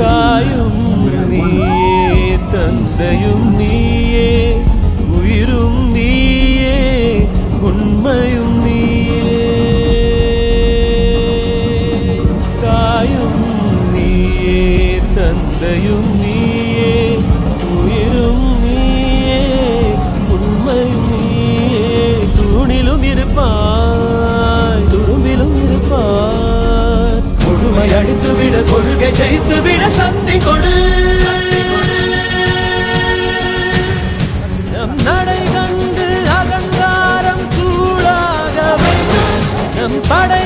தாயும் நீயே தந்தையும் நீயே. நம்மை அடித்துவிட கொள்கை ஜெயித்துவிட சக்தி கொடு. நம் நடை கண்டு அகங்காரம் சூடாக நம் படை